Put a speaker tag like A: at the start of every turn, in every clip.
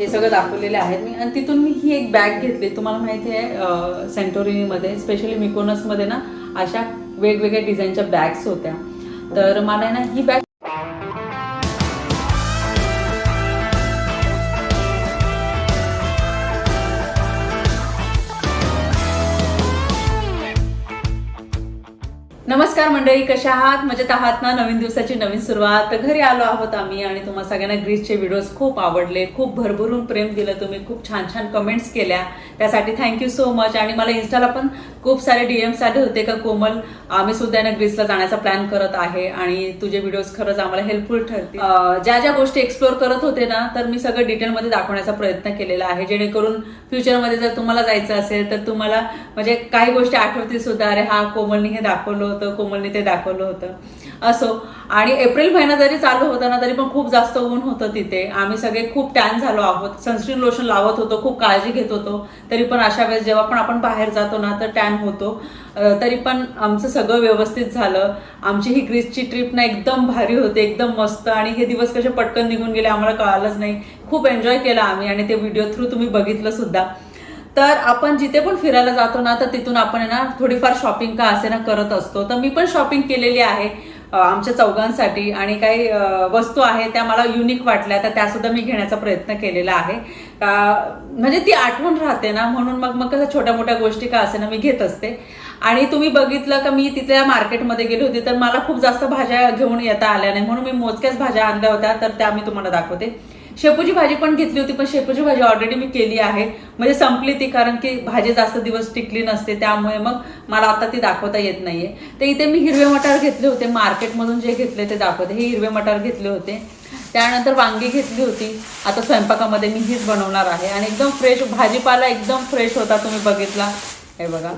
A: हे सगळं दाखवलेले आहेत. मी आणि तिथून मी ही एक बॅग घेतली. तुम्हाला माहिती आहे सेंटोरिनीमध्ये स्पेशली मिकोनसमध्ये ना अशा वेगवेगळ्या डिझाईनच्या बॅग्स होत्या. तर मला ना ही बॅग नमस्कार मंडळी कशा आहात? मजेत आहात ना? नवीन दिवसाची नवीन सुरुवात. तर घरी आलो आहोत आम्ही आणि तुम्हाला सगळ्यांना ग्रीसचे व्हिडिओज खूप आवडले. खूप भरभरून प्रेम दिलं तुम्ही. खूप छान छान कमेंट्स केल्या. त्यासाठी थँक्यू सो मच आणि मला इन्स्टाला पण खूप सारे डीएम्स आले होते का कोमल? आम्ही सुद्धा ना ग्रीसला जाण्याचा प्लॅन करत आहे. आणि तुझे व्हिडिओज खरंच आम्हाला हेल्पफुल ठरतील. ज्या ज्या गोष्टी एक्सप्लोर करत होते ना तर मी सगळं डिटेलमध्ये दाखवण्याचा प्रयत्न केलेला आहे. जेणेकरून फ्युचरमध्ये जर तुम्हाला जायचं असेल तर तुम्हाला म्हणजे काही गोष्टी आठवतील सुद्धा. अरे हा कोमलनी हे दाखवलं होतं कोमलने ते दाखवलं होतं. असो. आणि एप्रिल महिना जरी चालू होता ना तरी पण खूप जास्त ऊन होतं तिथे. आम्ही सगळे खूप टॅन झालो आहोत. सनस्क्रीन लोशन लावत होतो खूप काळजी घेत होतो. तरी पण अशा वेळेस जेव्हा पण आपण बाहेर जातो ना तर टॅन होतो. तरी पण आमचं सगळं व्यवस्थित झालं. आमची ही ग्रीसची ट्रिप ना एकदम भारी होते एकदम मस्त. आणि हे दिवस कसे पटकन निघून गेले आम्हाला कळालंच नाही. खूप एन्जॉय केला आम्ही आणि ते व्हिडिओ थ्रू तुम्ही बघितलं सुद्धा. तर आपण जिथे पण फिरायला जातो ना तर तिथून आपण आहे ना थोडीफार शॉपिंग का असे ना करत असतो. तर मी पण शॉपिंग केलेली आहे आमच्या चौघांसाठी आणि काही वस्तू आहेत त्या मला युनिक वाटल्या तर त्यासुद्धा मी घेण्याचा प्रयत्न केलेला आहे. का म्हणजे ती आठवण राहते ना म्हणून मग मग कसं छोट्या मोठ्या गोष्टी का असे ना मी घेत असते. आणि तुम्ही बघितलं का मी तिथल्या मार्केटमध्ये गेली होती तर मला खूप जास्त भाज्या घेऊन येता आल्या नाही म्हणून मी मोजक्याच भाज्या आणल्या होत्या तर त्या मी तुम्हाला दाखवते. शेपूची भाजी पण घेतली होती पण शेपूची भाजी ऑलरेडी मी केली आहे. म्हणजे संपली ती कारण की भाजी जास्त दिवस टिकली नसते त्यामुळे मग मला आता ती दाखवता येत नाहीये. तर इथे मी हिरवे मटार घेतले होते मार्केटमधून जे घेतले ते दाखवते. हे हिरवे मटार घेतले होते. त्यानंतर वांगी घेतली होती. आता स्वयंपाकामध्ये मी हीच बनवणार आहे. आणि एकदम फ्रेश भाजीपाला एकदम फ्रेश होता तुम्ही बघितला. हे बघा.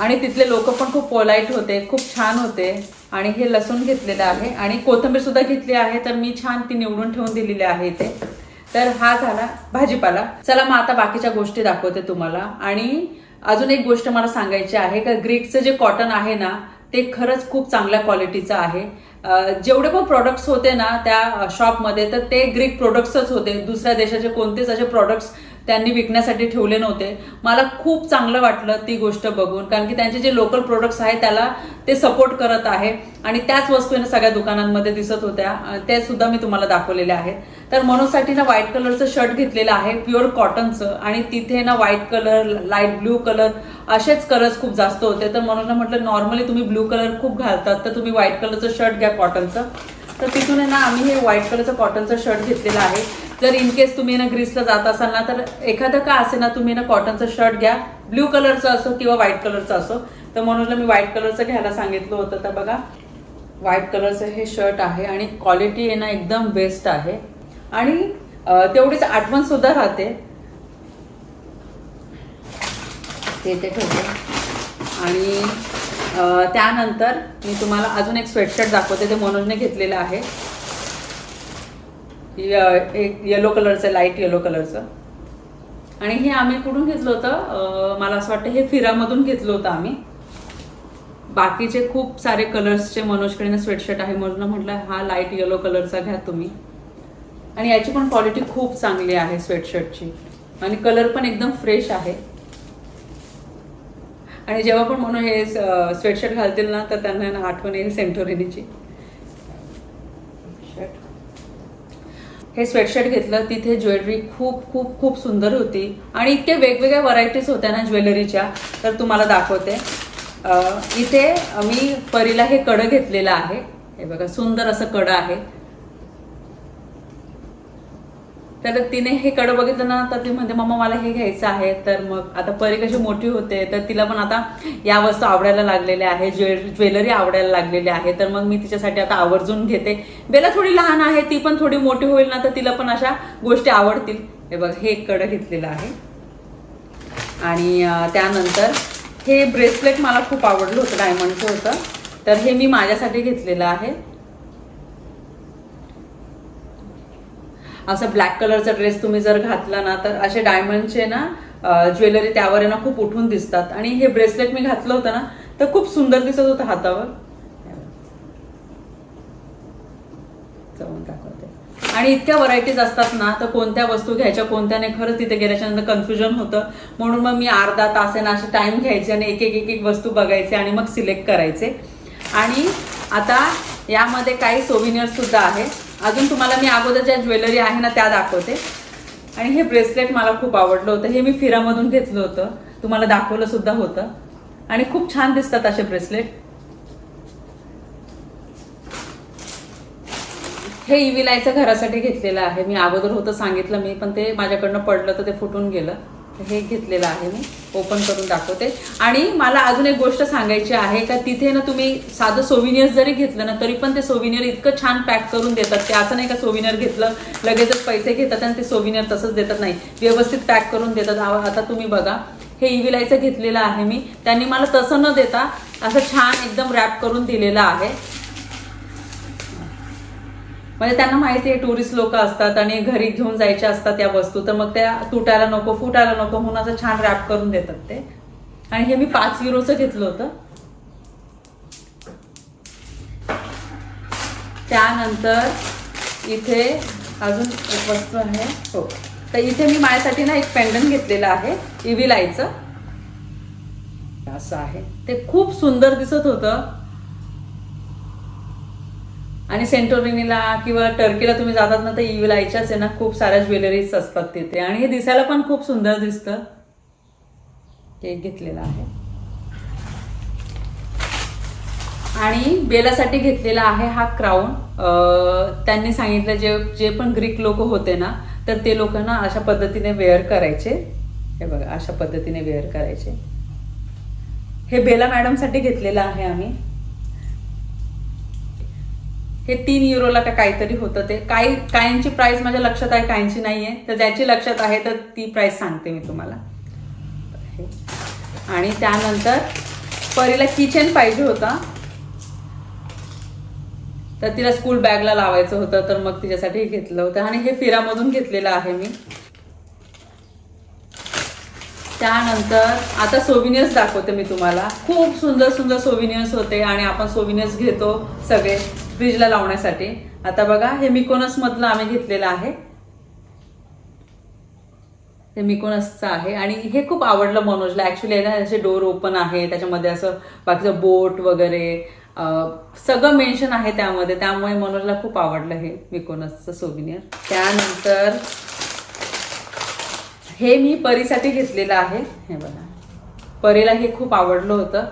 A: आणि तिथले लोक पण खूप पोलाईट होते खूप छान होते. आणि हे लसूण घेतलेलं आहे. आणि कोथंबीर सुद्धा घेतली आहे. तर मी छान ती निवडून ठेवून दिलेली आहे इथे. तर हा झाला भाजीपाला. चला मग आता बाकीच्या गोष्टी दाखवते तुम्हाला. आणि अजून एक गोष्ट मला सांगायची आहे. का ग्रीकचं जे कॉटन आहे ना ते खरंच खूप चांगल्या क्वालिटीचं आहे. जेवढे पण प्रोडक्ट्स होते ना त्या शॉपमध्ये तर ते ग्रीक प्रोडक्ट्सच होते. दुसऱ्या देशाचे कोणतेच असे प्रोडक्ट्स त्यांनी विकण्यासाठी ठेवले नव्हते. मला खूप चांगलं वाटलं ती गोष्ट बघून कारण की त्यांचे जे लोकल प्रोडक्ट्स आहेत त्याला ते सपोर्ट करत आहे. आणि त्याच वस्तू ना सगळ्या दुकानांमध्ये दिसत होत्या. त्या ते सुद्धा मी तुम्हाला दाखवलेले आहेत. तर मनोजसाठी ना व्हाईट कलरचं शर्ट घेतलेलं आहे प्युअर कॉटनचं आणि तिथे ना white colour light blue colour असेच कलर्स खूप जास्त होते. तर मनोजला म्हटलं नॉर्मली तुम्ही ब्ल्यू कलर खूप घालतात तर तुम्ही व्हाईट कलरचं शर्ट घ्या कॉटनचं तर तिथून आहे ना आम्ही हे व्हाईट कलरचं कॉटनचं शर्ट घेतलेलं आहे. जर इन केस तुम्ही ना ग्रीसला जात असाल ना तर एखादं का असे ना तुम्ही ना कॉटनचं शर्ट घ्या. ब्ल्यू कलरचं असो किंवा व्हाईट कलरचं असो. तर म्हणून मी व्हाईट कलरचं घ्यायला सांगितलं होतं. तर बघा व्हाईट कलरचं हे शर्ट आहे आणि क्वालिटी आहे ना एकदम बेस्ट आहे. आणि तेवढीच आठवण सुद्धा राहते. ते ते ठेवते. आणि त्यानंतर मी तुम्हाला अजून एक स्वेटशर्ट दाखवते ते मनोजने घेतलेलं आहे. एक येलो कलरचं लाइट येलो कलरचं आणि हे आम्ही कुठून घेतलं होतं? मला असं वाटतं हे फिरामधून घेतलं होतं आम्ही. बाकीचे खूप सारे कलर्सचे मनोजकडे स्वेटशर्ट आहे. म्हणून म्हटलं हा लाइट येलो कलरचा घ्या तुम्ही. आणि याची पण क्वालिटी खूप चांगली आहे स्वेटशर्टची आणि कलर पण एकदम फ्रेश आहे. आणि जेव्हा पण म्हणून हे स्वेटशर्ट घालतील ना तर त्यांना ना आठवण येईल सेंटोरिनीची. हे स्वेटशर्ट घेतलं तिथे ज्वेलरी खूप खूप खूप सुंदर होती. आणि इतके वेगवेगळ्या व्हरायटीज होत्या ना ज्वेलरीच्या तर तुम्हाला दाखवते. इथे मी परीला हे कडं घेतलेलं आहे. हे बघा सुंदर असं कडं आहे. तर तिने हे कडं बघितलं ना तर ती म्हणते मम्मा मला हे घ्यायचं आहे. तर मग आता परी कशी मोठी होते तर तिला पण आता या वस्तू आवडायला लागलेल्या आहे ज्वेल ज्वेलरी आवडायला लागलेली आहे तर मग मी तिच्यासाठी आता आवर्जून घेते. बेला थोडी लहान आहे ती पण थोडी मोठी होईल ना तर तिला पण अशा गोष्टी आवडतील. हे बघ हे एक कडं घेतलेलं आहे. आणि त्यानंतर हे ब्रेसलेट मला खूप आवडलं होतं डायमंडचं होतं. तर हे मी माझ्यासाठी घेतलेलं आहे. असं ब्लॅक कलरचा ड्रेस तुम्ही जर घातला ना तर असे डायमंडचे ना ज्वेलरी त्यावर आहे ना खूप उठून दिसतात. आणि हे ब्रेसलेट मी घातलं होतं ना तर खूप सुंदर दिसत होतं हातावर. जाऊन दाखवते. आणि इतक्या व्हरायटीज असतात ना तर कोणत्या वस्तू घ्यायच्या कोणत्या नाही खरंच तिथे गेल्याच्यानंतर कन्फ्युजन होतं. म्हणून मग मी अर्धा तास आहे ना असे टाईम घ्यायचे आणि एक एक एक एक वस्तू बघायचे आणि मग सिलेक्ट करायचे. आणि आता यामध्ये काही सोविनियर्स सुद्धा आहेत. अजून तुम्हाला मी अगोदर ज्या ज्वेलरी आहे ना त्या दाखवते. आणि हे ब्रेसलेट मला खूप आवडलं होतं. हे मी फिरामधून घेतलं होतं. तुम्हाला दाखवलं सुद्धा होतं. आणि खूप छान दिसतात असे ब्रेसलेट. हे इविलायचं घरासाठी घेतलेलं आहे. मी अगोदर होतं सांगितलं मी पण ते माझ्याकडनं पडलं तर ते फुटून गेलं. हे घेतलेलं आहे मी. ओपन करून दाखवते. आणि मला अजून एक गोष्ट सांगायची आहे का तिथे ना तुम्ही साधं सोविनियर जरी घेतलं ना तरी पण ते सोविनियर इतकं छान पॅक करून देतात ते असं नाही का सोविनियर घेतलं लगेचच पैसे घेतात आणि ते सोविनियर तसंच देतात. नाही व्यवस्थित पॅक करून देतात. आ- आता तुम्ही बघा. हे इविलायचं घेतलेलं आहे मी. त्यांनी मला तसं न देता असं छान एकदम रॅप करून दिलेलं आहे. म्हणजे त्यांना माहिती आहे टुरिस्ट लोक असतात आणि घरी घेऊन जायच्या असतात त्या वस्तू. तर मग त्या तुटायला नको फुटायला नको म्हणून असं छान रॅप करून देतात ते. आणि हे मी पाच युरोचं घेतलं होतं. त्यानंतर इथे अजून एक वस्तू आहे. हो. तर इथे मी माझ्यासाठी ना एक पेंडन घेतलेलं आहे इव्हिलायचं असं आहे. ते खूप सुंदर दिसत होतं. आणि सेंटोरिनीला किंवा टर्कीला तुम्ही जातात ना तर इविलायच्याच आहे ना खूप साऱ्या ज्वेलरीज असतात तिथे. आणि हे दिसायला पण खूप सुंदर दिसतं. ते घेतलेला घेतलेलं आहे. आणि बेलासाठी घेतलेला आहे हा क्राऊन. त्यांनी सांगितलं जे जे पण ग्रीक लोक होते ना तर ते लोक ना अशा पद्धतीने वेअर करायचे. हे बघा अशा पद्धतीने वेअर करायचे. हे बेला मॅडमसाठी घेतलेलं आहे आम्ही. हे तीन युरोला का काहीतरी होतं ते. काही काहींची प्राइस माझ्या लक्षात आहे काहींची नाही आहे तर ज्याची लक्षात आहे तर ती प्राइस सांगते मी तुम्हाला. आणि त्यानंतर परीला किचन पाहिजे होता. तर तिला स्कूल बॅगला लावायचं होतं तर मग तिच्यासाठी घेतलं होतं. आणि हे फिरामधून घेतलेलं आहे मी. त्यानंतर आता सोविनियर्स दाखवते मी तुम्हाला. खूप सुंदर सुंदर सोविनियर्स होते आणि आपण सोविनियर्स घेतो सगळे. फ्रीजला लावण्यासाठी. आता बघा हे मिकोनस मधलं आम्ही घेतलेलं आहे. ते मिकोनसचं आहे. आणि हे खूप आवडलं मनोजला. ऍक्च्युली ना असे डोर ओपन आहे त्याच्यामध्ये असं बाकीचं बोट वगैरे सगळं मेन्शन आहे त्यामध्ये. त्यामुळे मनोजला खूप आवडलं हे मिकोनसचं सोविनियर त्यानंतर हे मी परीसाठी घेतलेलं आहे. हे बघा. परीला हे खूप आवडलं होतं.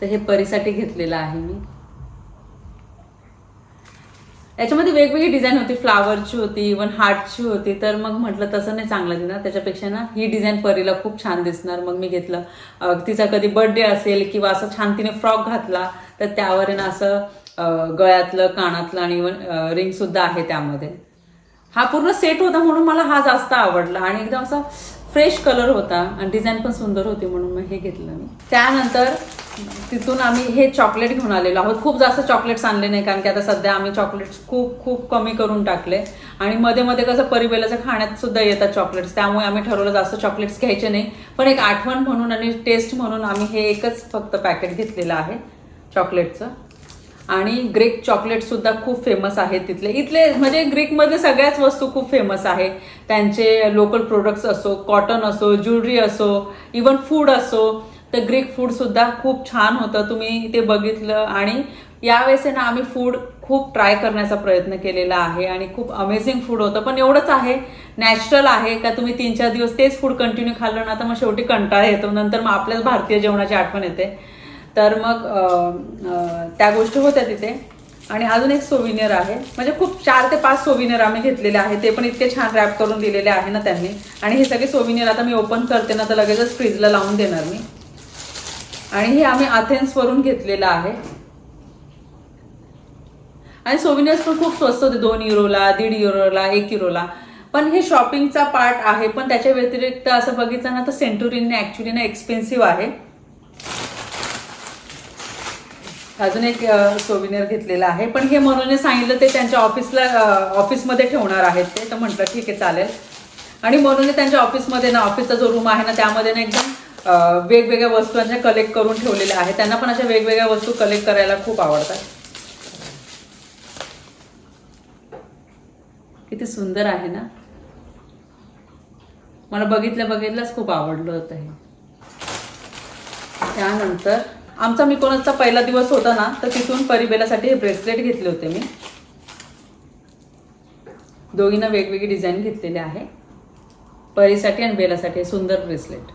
A: तर हे परीसाठी घेतलेलं आहे मी. याच्यामध्ये वेगवेगळी डिझाईन होती. फ्लावरची होती इवन हार्टची होती. तर मग म्हटलं तसं नाही चांगलं दिसणार. त्याच्यापेक्षा ना ही डिझाईन परीला खूप छान दिसणार. मग मी घेतलं. तिचा कधी बर्थडे असेल किंवा असं छान तिने फ्रॉक घातला तर त्यावर ना असं गळ्यातलं कानातलं आणि इवन रिंग सुद्धा आहे त्यामध्ये. हा पूर्ण सेट होता म्हणून मला हा जास्त आवडला. आणि एकदम असा फ्रेश कलर होता आणि डिझाईन पण सुंदर होती म्हणून मग हे घेतलं मी. त्यानंतर तिथून आम्ही हे चॉकलेट घेऊन आलेलो आहोत. खूप जास्त चॉकलेट्स आणले नाही कारण की आता सध्या आम्ही चॉकलेट्स खूप खूप कमी करून टाकले. आणि मध्ये मध्ये कसं परिबेलाच्या खाण्यात सुद्धा येतात चॉकलेट्स. त्यामुळे आम्ही ठरवलं जास्त चॉकलेट्स घ्यायचे नाही. पण एक आठवण म्हणून आणि टेस्ट म्हणून आम्ही हे एकच फक्त पॅकेट घेतलेलं आहे चॉकलेटचं. आणि ग्रीक चॉकलेट सुद्धा खूप फेमस आहेत तिथले. इथले म्हणजे ग्रीकमध्ये सगळ्याच वस्तू खूप फेमस आहे त्यांचे लोकल प्रोडक्ट्स असो कॉटन असो ज्वेलरी असो इवन फूड असो तर ग्रीक फूडसुद्धा खूप छान होतं. तुम्ही ते बघितलं आणि यावेळेस ना आम्ही फूड खूप ट्राय करण्याचा प्रयत्न केलेला आहे आणि खूप अमेझिंग फूड होतं. पण एवढंच आहे नॅचरल आहे का तुम्ही तीन चार दिवस तेच फूड कंटिन्यू खाल्लं ना तर मग शेवटी कंटाळा येतो. नंतर मग आपल्याच भारतीय जेवणाची आठवण येते. तर मग त्या गोष्टी होत्या तिथे. आणि अजून एक सोविनियर आहे. म्हणजे खूप चार ते पाच सोविनियर आम्ही घेतलेले आहे. ते पण इतके छान रॅप करून दिलेले आहे ना त्यांनी. आणि हे सगळे सोविनियर आता मी ओपन करते ना तर लगेचच फ्रीजला लावून देणार मी. आणि हे आम्ही अथेन्सवरून घेतलेलं आहे. आणि सोविनियर्स पण खूप स्वस्त होते. दोन युरोला दीड युरोला एक युरोला पण हे शॉपिंगचा पार्ट आहे. पण त्याच्या व्यतिरिक्त असं बघितलं ना तर सेंटुरीने ॲक्च्युली ना एक्सपेन्सिव्ह आहे. अजून एक सोविनियर घेतलेला आहे. पण हे मनोजने सांगितलं ते त्यांच्या ऑफिसला ऑफिसमध्ये ठेवणार आहेत ते. तर म्हटलं ठीक आहे चालेल. आणि मनोजने त्यांच्या ऑफिसमध्ये ना ऑफिसचा जो रूम आहे ना त्यामध्ये ना एकदम वेगवेगळ्या वेगवेगळ्या वस्तूंच्या कलेक्ट करून ठेवलेल्या आहेत. त्यांना पण अशा वेगवेगळ्या वस्तू कलेक्ट करायला खूप आवडतात. किती सुंदर आहे ना? मला बघितल्या बघितल्याच खूप आवडलं होतं हे. त्यानंतर आमचा मी कोणाचा पहिला दिवस होता ना तर तिथून परिबेलासाठी हे ब्रेसलेट घेतले होते मी. दोघींना वेगवेगळी डिझाईन घेतलेली आहे. परीसाठी आणि बेलासाठी हे सुंदर ब्रेसलेट.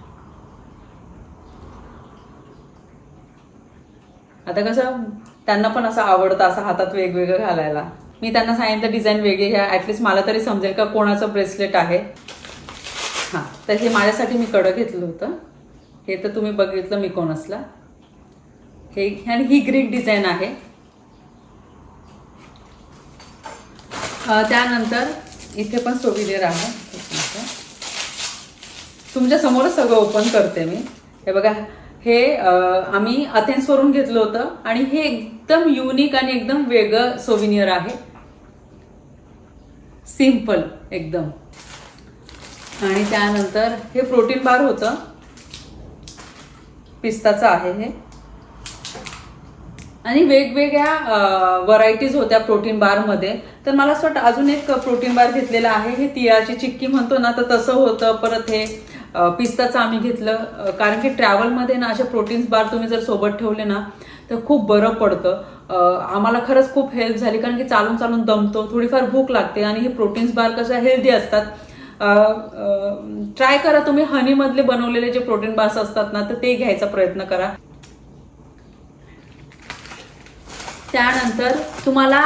A: आता कसं त्यांना पण असं आवडतं असं हातात वेगवेगळं घालायला. मी त्यांना सांगितलं डिझाईन वेगळी घ्या. ॲटलिस्ट मला तरी समजेल का कोणाचं ब्रेसलेट आहे. हां तर हे माझ्यासाठी मी कडं घेतलं होतं. हे तर तुम्ही बघितलं मी कोणसला. हे आणि ही ग्रीक डिझाईन आहे. त्यानंतर इथे पण सोविनियर आहे. तुमच्या समोरच सगळं ओपन करते मी. हे बघा हे आम्ही अथेन्सवरून घेतलं होतं आणि हे एकदम युनिक आणि एकदम वेगळं सोविनियर आहे. सिंपल एकदम. आणि त्यानंतर हे प्रोटीन बार होतं. पिस्ताचं आहे हे. आणि वेगवेगळ्या व्हरायटीज होत्या प्रोटीन बारमध्ये तर मला असं वाटतं अजून एक प्रोटीन बार घेतलेला आहे. हे तिळाची चिक्की म्हणतो ना तर तसं होतं. परत हे पिस्ताचं आम्ही घेतलं. कारण की ट्रॅव्हलमध्ये ना असे प्रोटीन्स बार तुम्ही जर सोबत ठेवले ना तर खूप बरं पडतं. आम्हाला खरंच खूप हेल्प झाली. कारण की चालून चालून दमतो. थोडीफार भूक लागते आणि हे प्रोटीन्स बार कशा हेल्दी असतात. ट्राय करा तुम्ही. हनीमधले बनवलेले जे प्रोटीन बार्स असतात ना तर ते घ्यायचा प्रयत्न करा. त्यानंतर तुम्हाला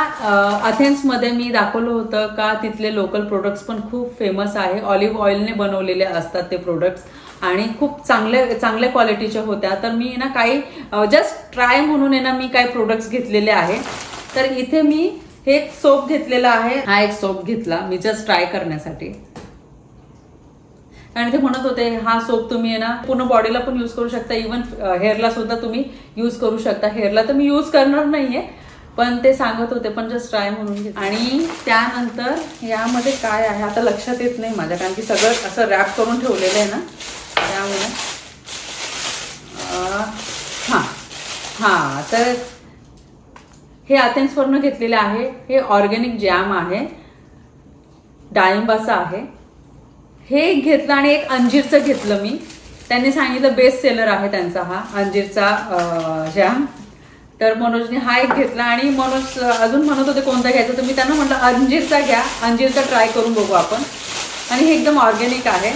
A: अथेन्समध्ये मी दाखवलं होतं का तिथले लोकल प्रोडक्ट्स पण खूप फेमस आहे. ऑलिव्ह ऑइलने बनवलेले असतात ते प्रोडक्ट्स आणि खूप चांगले चांगल्या क्वालिटीच्या होत्या. तर मी ना काही जस्ट ट्राय म्हणून आहे ना मी काही प्रोडक्ट्स घेतलेले आहे. तर इथे मी हे एक सोप घेतलेला आहे. हा एक सोप घेतला. मी जस्ट ट्राय करण्यासाठी. आणि ते म्हणत होते हा सोप तुम्ही आहे ना पूर्ण बॉडीला पण यूज करू शकता. इवन हेअरला सुद्धा तुम्ही यूज करू शकता. हेअरला तर मी यूज करणार नाहीये. पण ते सांगत होते पण जस्ट ट्राय म्हणून आणि त्यानंतर यामध्ये काय आहे आता लक्षात येत नाही माझ्या कारण की सगळं असं रॅप करून ठेवलेलं आहे ना त्यामुळे. हां हां तर हे अथेन्सवरनं घेतलेलं आहे. हे ऑर्गेनिक जॅम आहे. डाळिंबाचं आहे. हे एक घेतलं आणि एक अंजीरचं घेतलं मी. त्यांनी सांगितलं बेस्ट सेलर आहे त्यांचा हा अंजीरचा जॅम तर मनोजने हा एक घेतला आणि मनोज अजून म्हणत होते कोणता घ्यायचा तर मी त्यांना म्हटलं अंजीरचा घ्या अंजीरचा ट्राय करून बघू आपण. आणि हे एकदम ऑर्गॅनिक आहे.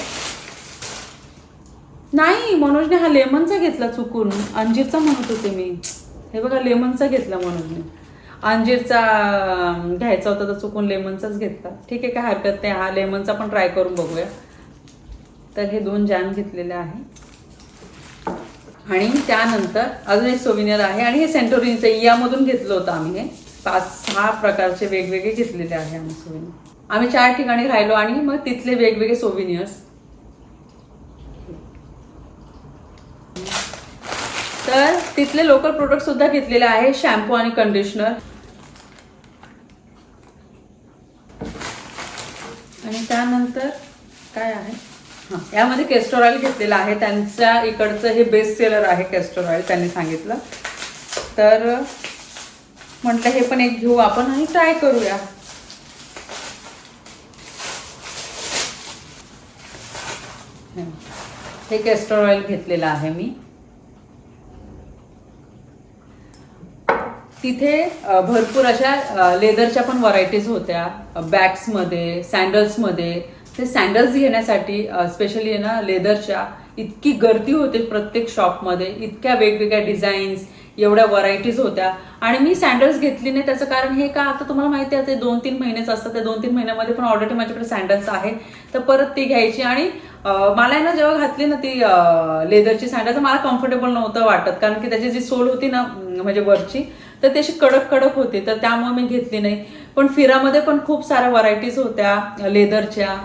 A: नाही मनोजने हा लेमनचा घेतला चुकून. अंजीरचा म्हणत होते मी. हे बघा लेमनचा घेतला मनोजने. अंजीरचा घ्यायचा होता तर चुकून लेमनचाच घेतला. ठीक आहे काय हरकत नाही. हा लेमनचा पण ट्राय करून बघूया. तर हे दोन जॅम घेतलेले आहे. आणि त्यानंतर अजून एक सोविनियर आहे. आणि हे सेंटोरिनचं यामधून घेतलं होतं आम्ही हे. पाच सहा प्रकारचे वेगवेगळे घेतलेले आहे आम्ही सोविनियर आम्ही चार ठिकाणी राहिलो आणि मग तिथले वेगवेगळे सोविनियर्स तर तिथले लोकल प्रोडक्ट सुद्धा घेतलेले आहे शॅम्पू आणि कंडिशनर आणि त्यानंतर काय आहे? हां यामध्ये केस्टर ऑइल घेतलेलं आहे. त्यांच्या इकडचं हे बेस्ट सेलर आहे केस्टर ऑइल त्यांनी सांगितलं. तर म्हटलं हे पण एक घेऊ आपण आणि ट्राय करूया. हे केस्टर ऑइल घेतलेलं आहे मी. तिथे भरपूर अशा लेदरच्या पण व्हरायटीज होत्या. बॅग्समध्ये सँडल्समध्ये. ते सँडल्स घेण्यासाठी स्पेशली आहे ना लेदरच्या इतकी गर्दी होते प्रत्येक शॉपमध्ये. इतक्या वेगवेगळ्या डिझाईन्स एवढ्या व्हरायटीज होत्या. आणि मी सँडल्स घेतली नाही त्याचं कारण हे का? आता तुम्हाला माहिती आहे ते दोन तीन महिनेच असतात त्या दोन तीन महिन्यामध्ये पण ऑलरेडी माझ्याकडे सँडल्स आहे. तर परत ती घ्यायची. आणि मला ना जेव्हा घातली ना ती लेदरची सँडल तर मला कम्फर्टेबल नव्हतं वाटत. कारण की त्याची जी सोल होती ना म्हणजे वरची तर त्याची कडक कडक होती तर त्यामुळे मी घेतली नाही. पण फिरामध्ये पण खूप साऱ्या व्हरायटीज होत्या लेदरच्या.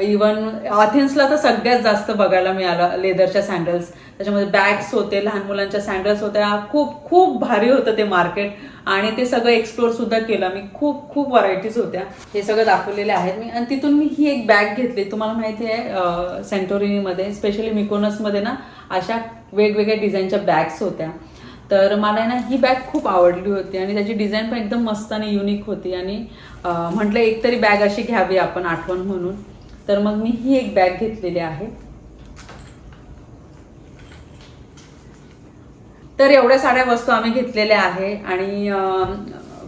A: इवन अथेन्सला तर सगळ्यात जास्त बघायला मिळालं लेदरच्या सँडल्स त्याच्यामध्ये बॅग्स होते लहान मुलांच्या सँडल्स होत्या. खूप खूप भारी होतं ते मार्केट आणि ते सगळं एक्सप्लोर सुद्धा केलं. मी खूप खूप व्हरायटीज होत्या. हे सगळं दाखवलेले आहेत मी. आणि तिथून मी ही एक बॅग घेतली. तुम्हाला माहिती आहे सेंटोरिनीमध्ये स्पेशली मिकोनसमध्ये ना अशा वेगवेगळ्या डिझाईनच्या बॅग्स होत्या. तर मला ना ही बॅग खूप आवडली होती आणि त्याची डिझाईन पण एकदम मस्त आणि युनिक होती आणि म्हटलं एक तरी बॅग अशी घ्यावी आपण आठवण म्हणून. तर मग मी ही एक बॅग घेतलेली आहे. तर एवढ्या साऱ्या वस्तू आम्ही घेतलेल्या आहे आणि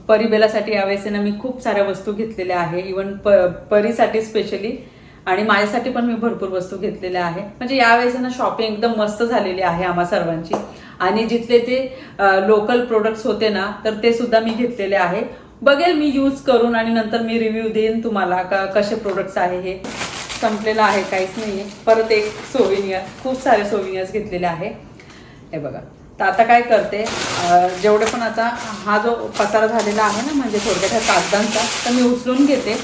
A: परिबेलासाठी यावेळेस ना मी खूप साऱ्या वस्तू घेतलेल्या आहे. इवन प परीसाठी स्पेशली आणि माझ्यासाठी पण मी भरपूर वस्तू घेतलेल्या आहे. म्हणजे यावेळेस ना शॉपिंग एकदम मस्त झालेली आहे आम्हा सर्वांची. आणि जिथले ते लोकल प्रोडक्ट्स होते ना तर ते सुद्धा मी घेतलेले आहे. बघेल मी यूज करून आणि नंतर मी रिव्ह्यू देईन तुम्हाला का कसे प्रोडक्ट्स आहे हे. संपलेलं आहे काहीच नाही परत एक सोविनियर खूप सारे सोविनियर्स घेतलेले आहे. हे बघा. तर आता काय करते जेवढे पण आता हा जो पसारा झालेला आहे ना म्हणजे थोडक्यात ह्या कागदांचा तर मी उचलून घेते.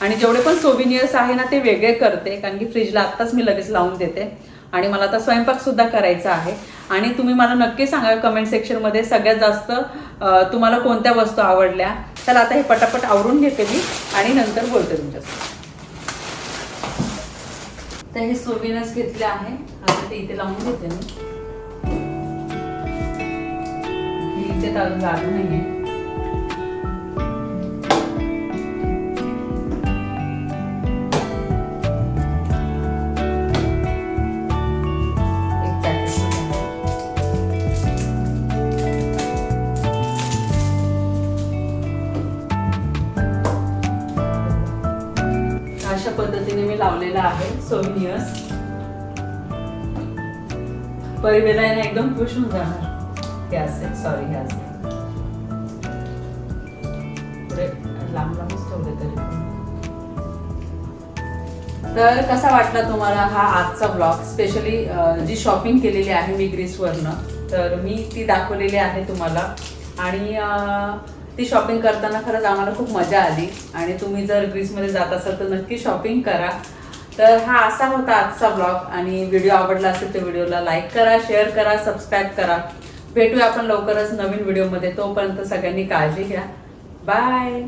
A: आणि जेवढे पण सोविनियर्स आहे ना ते वेगळे करते. कारण की फ्रीजला आत्ताच मी लगेच लावून देते. आणि मला आता स्वयंपाकसुद्धा करायचा आहे. आणि तुम्ही मला नक्की सांगा कमेंट सेक्शनमध्ये सगळ्यात जास्त तुम्हाला कोणत्या वस्तू आवडल्या. चला आता हे पटापट आवरून घेते मी आणि नंतर बोलते तुमच्यासोबत. तर हे सोबीनच घेतले आहे. आता ते इथे लावून घेते मी. इथे तर अजून नाही आहे आहे परिवेला एकदम खुश होऊन जाणार. हे असेल सॉरी हे असेल. पुढे लांब लांबच ठेवले तरी तर कसा वाटला तुम्हाला हा आजचा ब्लॉग स्पेशली जी शॉपिंग केलेली आहे मी ग्रीसवरनं तर मी ती दाखवलेली आहे तुम्हाला. आणि ती शॉपिंग करताना खरंच आम्हाला खूप मजा आली. आणि तुम्ही जर ग्रीसमध्ये जात असाल तर नक्की शॉपिंग करा. तर हा असा होता आजचा ब्लॉग आणि व्हिडिओ आवडला असेल तर व्हिडिओला लाईक करा शेअर करा सबस्क्राईब करा. भेटूया आपण लवकरच नवीन व्हिडिओमध्ये तोपर्यंत सगळ्यांनी काळजी घ्या. बाय